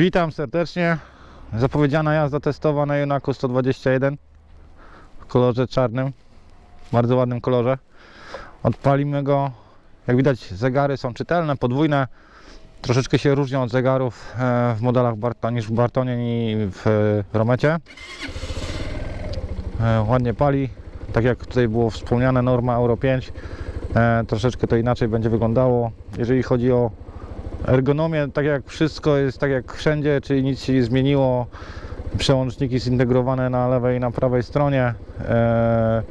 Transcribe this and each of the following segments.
Witam serdecznie. Zapowiedziana jazda testowa na Jonaku 121 w kolorze czarnym. Bardzo ładnym kolorze. Odpalimy go. Jak widać zegary są czytelne, podwójne. Troszeczkę się różnią od zegarów e, w modelach Barta niż w Bartonie i w Romecie. E, Ładnie pali. Tak jak tutaj było wspomniane, norma Euro 5. E, Troszeczkę to inaczej będzie wyglądało. Jeżeli chodzi o ergonomię, tak jak wszystko jest tak jak wszędzie, czyli nic się nie zmieniło. Przełączniki zintegrowane na lewej i na prawej stronie. E,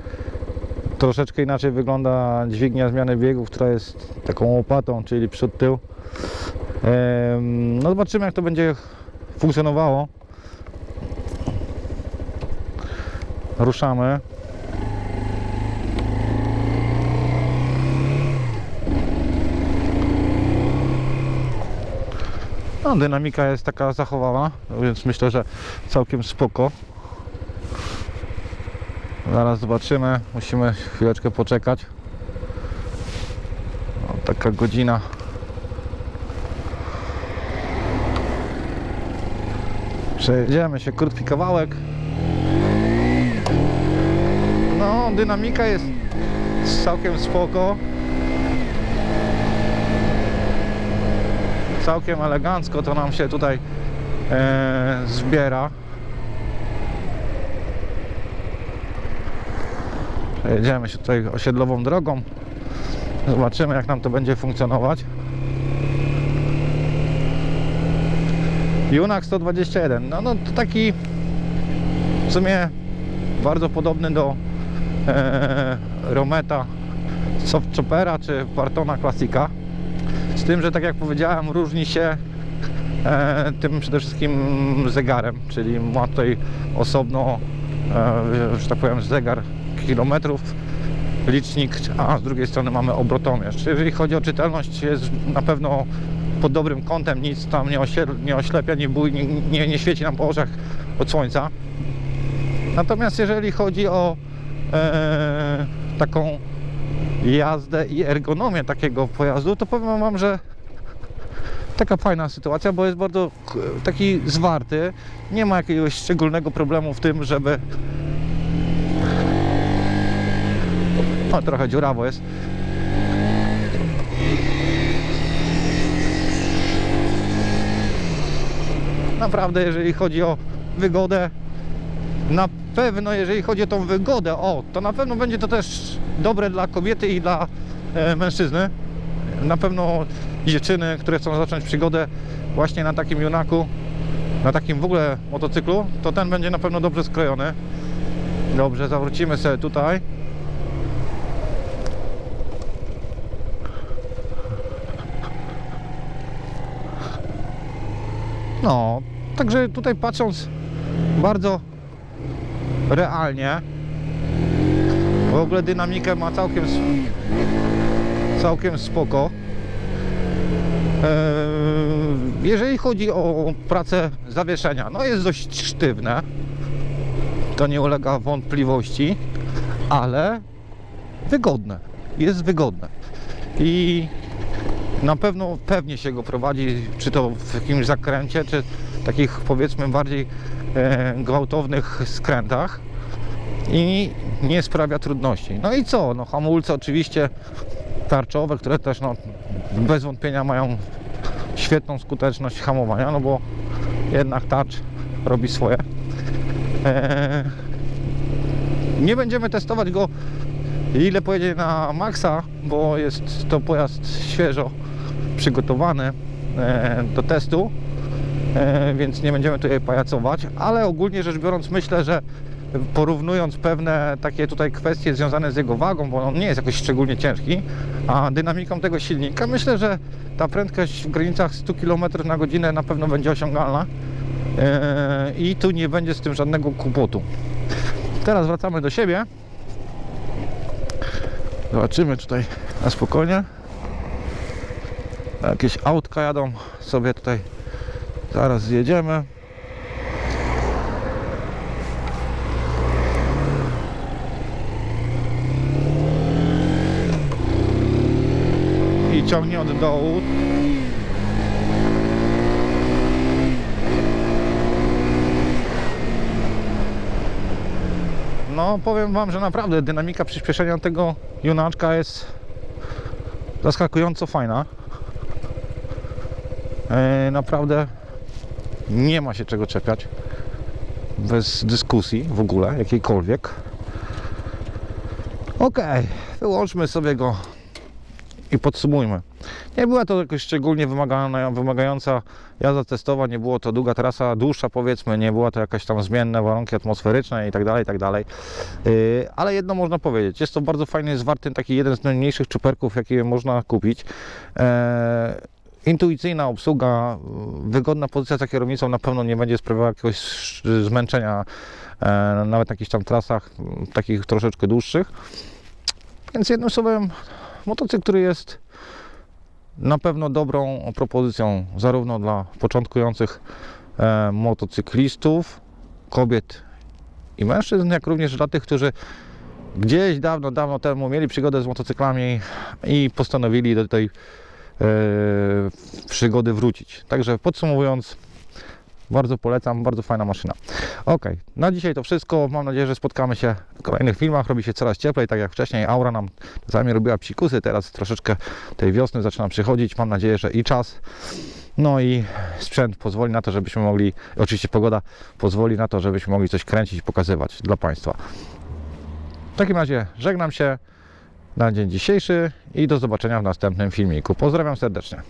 troszeczkę inaczej wygląda dźwignia zmiany biegów, która jest taką łopatą, czyli przód tył. E, no zobaczymy jak to będzie funkcjonowało. Ruszamy. No, dynamika jest taka zachowana, więc myślę, że całkiem spoko. Zaraz zobaczymy, musimy chwileczkę poczekać. No, taka godzina. Przejedziemy się krótki kawałek. No, dynamika jest całkiem spoko. Całkiem elegancko to nam się tutaj e, zbiera. Jedziemy się tutaj osiedlową drogą. Zobaczymy jak nam to będzie funkcjonować. Junak 121. No, no to taki w sumie bardzo podobny do e, Rometa Soft Choppera czy Bartona Classica. Z tym, że tak jak powiedziałem, różni się e, tym przede wszystkim zegarem, czyli ma tutaj osobno, e, że tak powiem, zegar kilometrów, licznik, a z drugiej strony mamy obrotomierz. Jeżeli chodzi o czytelność, jest na pewno pod dobrym kątem, nic tam nie, nie oślepia, nie, bój, nie, nie, nie świeci nam po oczach od słońca. Natomiast jeżeli chodzi o e, taką jazdę i ergonomię takiego pojazdu, to powiem Wam, że taka fajna sytuacja, bo jest bardzo k- taki zwarty. Nie ma jakiegoś szczególnego problemu w tym, żeby. O, trochę dziurawo jest. Naprawdę, jeżeli chodzi o wygodę, na pewno, jeżeli chodzi o tą wygodę, o, to na pewno będzie to też dobre dla kobiety i dla e, mężczyzny. Na pewno dziewczyny, które chcą zacząć przygodę właśnie na takim junaku, na takim w ogóle motocyklu, to ten będzie na pewno dobrze skrojony. Dobrze, zawrócimy sobie tutaj. No, także tutaj patrząc bardzo realnie. W ogóle dynamikę ma całkiem całkiem spoko. Eee, Jeżeli chodzi o pracę zawieszenia, no jest dość sztywne. To nie ulega wątpliwości, ale wygodne. Jest wygodne. I na pewno pewnie się go prowadzi, czy to w jakimś zakręcie, czy takich powiedzmy bardziej e, gwałtownych skrętach i nie sprawia trudności. No i co? No hamulce oczywiście tarczowe, które też no, bez wątpienia mają świetną skuteczność hamowania, no bo jednak tarcz robi swoje. E, nie będziemy testować go ile pojedzie na maksa, bo jest to pojazd świeżo przygotowany e, do testu e, więc nie będziemy tutaj pajacować, ale ogólnie rzecz biorąc myślę, że porównując pewne takie tutaj kwestie związane z jego wagą, bo on nie jest jakoś szczególnie ciężki, a dynamiką tego silnika, myślę, że ta prędkość w granicach 100 km na godzinę na pewno będzie osiągalna e, i tu nie będzie z tym żadnego kłopotu. Teraz wracamy do siebie. Zobaczymy tutaj na spokojnie. Jakieś autka jadą sobie tutaj Zaraz zjedziemy. ciągnie od dołu. No powiem wam, że naprawdę dynamika przyspieszenia tego junaczka jest zaskakująco fajna. E, naprawdę nie ma się czego czepiać. Bez dyskusji w ogóle, jakiejkolwiek. Ok, wyłączmy sobie go i podsumujmy. Nie była to jakoś szczególnie wymagająca jazda testowa, nie było to długa trasa, dłuższa powiedzmy, nie była to jakaś tam zmienne warunki atmosferyczne i tak dalej, tak dalej. Yy, ale jedno można powiedzieć, jest to bardzo fajny, zwarty taki jeden z najmniejszych czuperków, jakie można kupić. Eee, intuicyjna obsługa, wygodna pozycja za kierownicą na pewno nie będzie sprawiała jakiegoś zmęczenia e, nawet na jakichś tam trasach takich troszeczkę dłuższych. Więc jednym słowem motocykl, który jest na pewno dobrą propozycją zarówno dla początkujących e, motocyklistów, kobiet i mężczyzn, jak również dla tych, którzy gdzieś dawno, dawno temu mieli przygodę z motocyklami i postanowili do tej e, przygody wrócić. Także podsumowując, bardzo polecam, bardzo fajna maszyna. Ok, na dzisiaj to wszystko. Mam nadzieję, że spotkamy się w kolejnych filmach. Robi się coraz cieplej, tak jak wcześniej. Aura nam czasami robiła psikusy, teraz troszeczkę tej wiosny zaczyna przychodzić. Mam nadzieję, że i czas. No i sprzęt pozwoli na to, żebyśmy mogli, oczywiście pogoda pozwoli na to, żebyśmy mogli coś kręcić i pokazywać dla Państwa. W takim razie żegnam się na dzień dzisiejszy i do zobaczenia w następnym filmiku. Pozdrawiam serdecznie.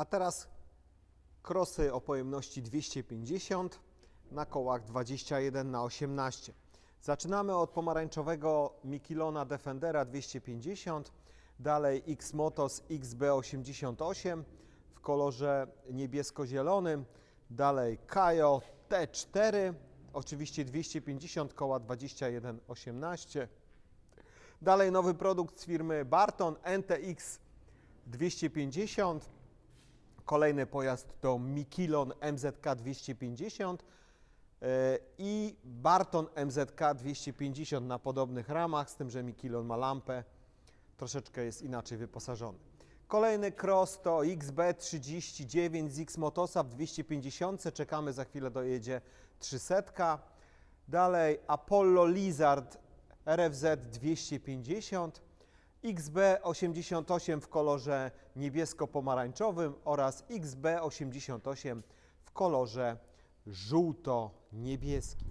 A teraz krosy o pojemności 250 na kołach 21 na 18. Zaczynamy od pomarańczowego Mikilona Defendera 250, dalej X-Motos XB88 w kolorze niebiesko-zielonym, dalej Kajo T4, oczywiście 250 koła 2118. Dalej nowy produkt z firmy Barton NTX 250. Kolejny pojazd to Mikilon MZK 250 e, i Barton MZK 250 na podobnych ramach, z tym, że Mikilon ma lampę, troszeczkę jest inaczej wyposażony. Kolejny cross to XB39 z X-Motosa w 250, czekamy, za chwilę dojedzie 300. Dalej Apollo Lizard RFZ 250, XB88 w kolorze niebiesko-pomarańczowym oraz XB88 w kolorze żółto-niebieskim.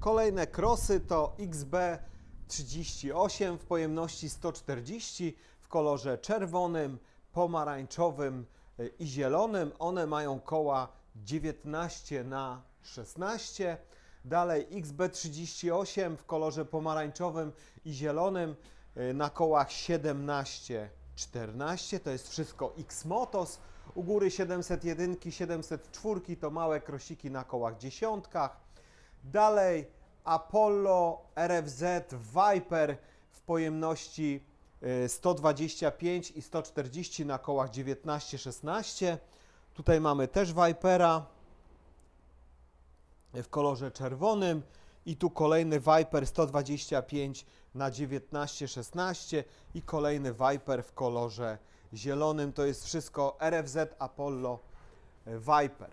Kolejne krosy to XB38 w pojemności 140 w kolorze czerwonym, pomarańczowym y, i zielonym. One mają koła 19 na 16. Dalej XB38 w kolorze pomarańczowym i zielonym na kołach 17 14. To jest wszystko X-Motos. U góry 701, 704 to małe krosiki na kołach dziesiątkach. Dalej Apollo RFZ Viper w pojemności y, 125 i 140 na kołach 19-16. Tutaj mamy też Vipera w kolorze czerwonym i tu kolejny Viper 125 na 19-16 i kolejny Viper w kolorze zielonym. To jest wszystko RFZ Apollo e, Viper.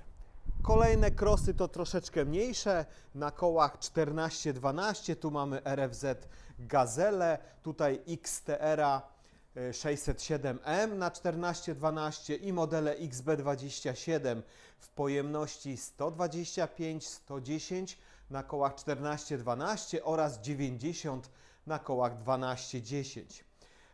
Kolejne krosy to troszeczkę mniejsze, na kołach 14-12, tu mamy RFZ Gazelle, tutaj XTR e, 607M na 14-12 i modele XB27 w pojemności 125, 110 na kołach 14-12 oraz 90 na kołach 12-10.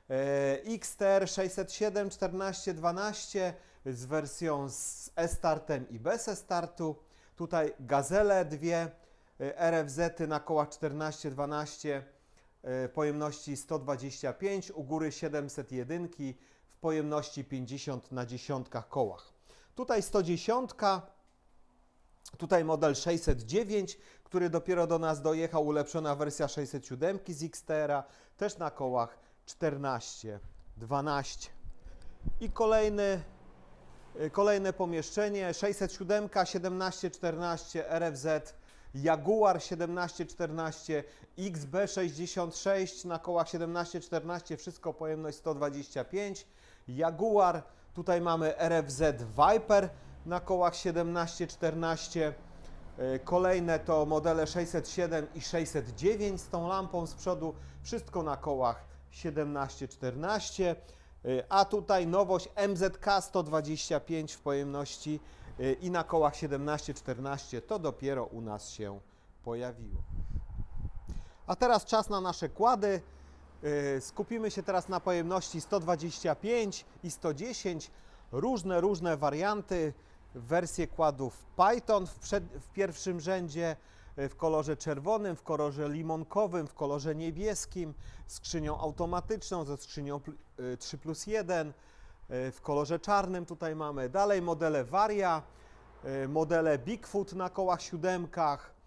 E, XTR 607 14 12 z wersją z e-startem i bez e-startu. Tutaj Gazele dwie e, RFZ na kołach 14 12 e, pojemności 125, u góry 701 w pojemności 50 na dziesiątkach kołach. Tutaj 110 Tutaj model 609, który dopiero do nas dojechał, ulepszona wersja 607 z XTR-a, też na kołach 14, 12. I kolejny, y, kolejne pomieszczenie 607, 1714 RFZ, Jaguar 1714, XB66 na kołach 1714, wszystko pojemność 125. Jaguar, tutaj mamy RFZ Viper na kołach 1714. E, Kolejne to modele 607 i 609 z tą lampą z przodu, wszystko na kołach 17-14. E, A tutaj nowość MZK 125 w pojemności e, i na kołach 17-14 to dopiero u nas się pojawiło. A teraz czas na nasze kłady. Skupimy się teraz na pojemności 125 i 110. Różne, różne warianty. Wersje kładów Python w, przed, w pierwszym rzędzie, yy, w kolorze czerwonym, w kolorze limonkowym, w kolorze niebieskim, skrzynią automatyczną ze skrzynią pl- yy, 3 plus 1, yy, w kolorze czarnym tutaj mamy. Dalej modele Varia, modele Bigfoot na kołach siódemkach,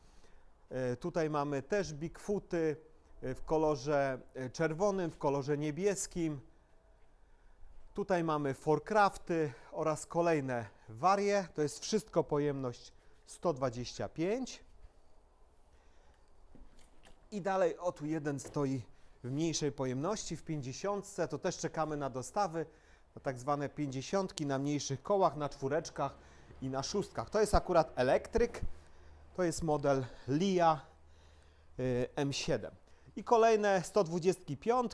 E, Tutaj mamy też Bigfooty e, w kolorze e, czerwonym, w kolorze niebieskim. Tutaj mamy Forcrafty oraz kolejne warie. To jest wszystko pojemność 125. I dalej, o tu jeden stoi w mniejszej pojemności, w 50. To też czekamy na dostawy, na tak zwane 50 na mniejszych kołach, na czwóreczkach i na szóstkach. To jest akurat elektryk. To jest model LIA y, M7. I kolejne 125.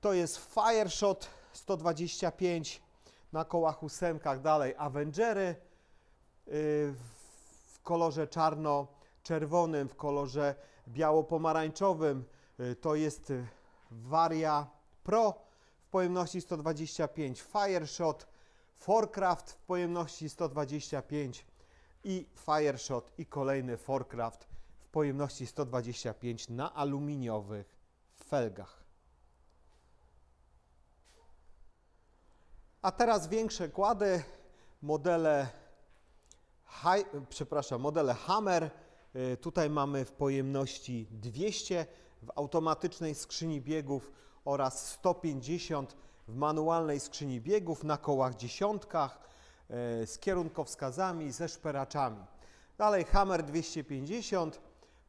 To jest Fireshot 125 na kołach ósemkach. Dalej Avengery y, w kolorze czarno-czerwonym, w kolorze biało-pomarańczowym. Y, To jest Varia Pro w pojemności 125. Fireshot Forecraft w pojemności 125 i Fireshot i kolejny Forecraft w pojemności 125 na aluminiowych felgach. A teraz większe kłady, modele, Hi, przepraszam, modele Hammer. Y, Tutaj mamy w pojemności 200 w automatycznej skrzyni biegów oraz 150 w manualnej skrzyni biegów na kołach dziesiątkach y, z kierunkowskazami, ze szperaczami. Dalej Hammer 250,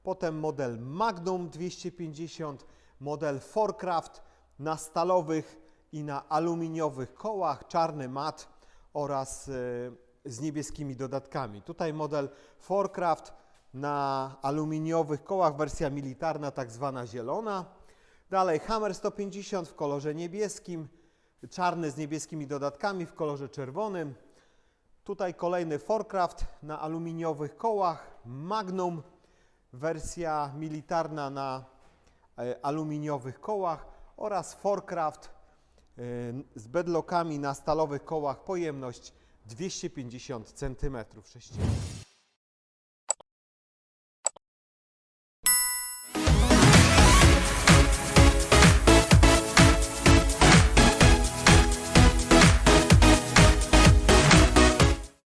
potem model Magnum 250, model Forecraft na stalowych i na aluminiowych kołach, czarny mat oraz y, z niebieskimi dodatkami. Tutaj model Forecraft na aluminiowych kołach, wersja militarna, tak zwana zielona. Dalej Hammer 150 w kolorze niebieskim, czarny z niebieskimi dodatkami w kolorze czerwonym. Tutaj kolejny Forecraft na aluminiowych kołach, Magnum, wersja militarna na e, aluminiowych kołach oraz Forecraft e, z bedlockami na stalowych kołach, pojemność 250 cm sześciennych.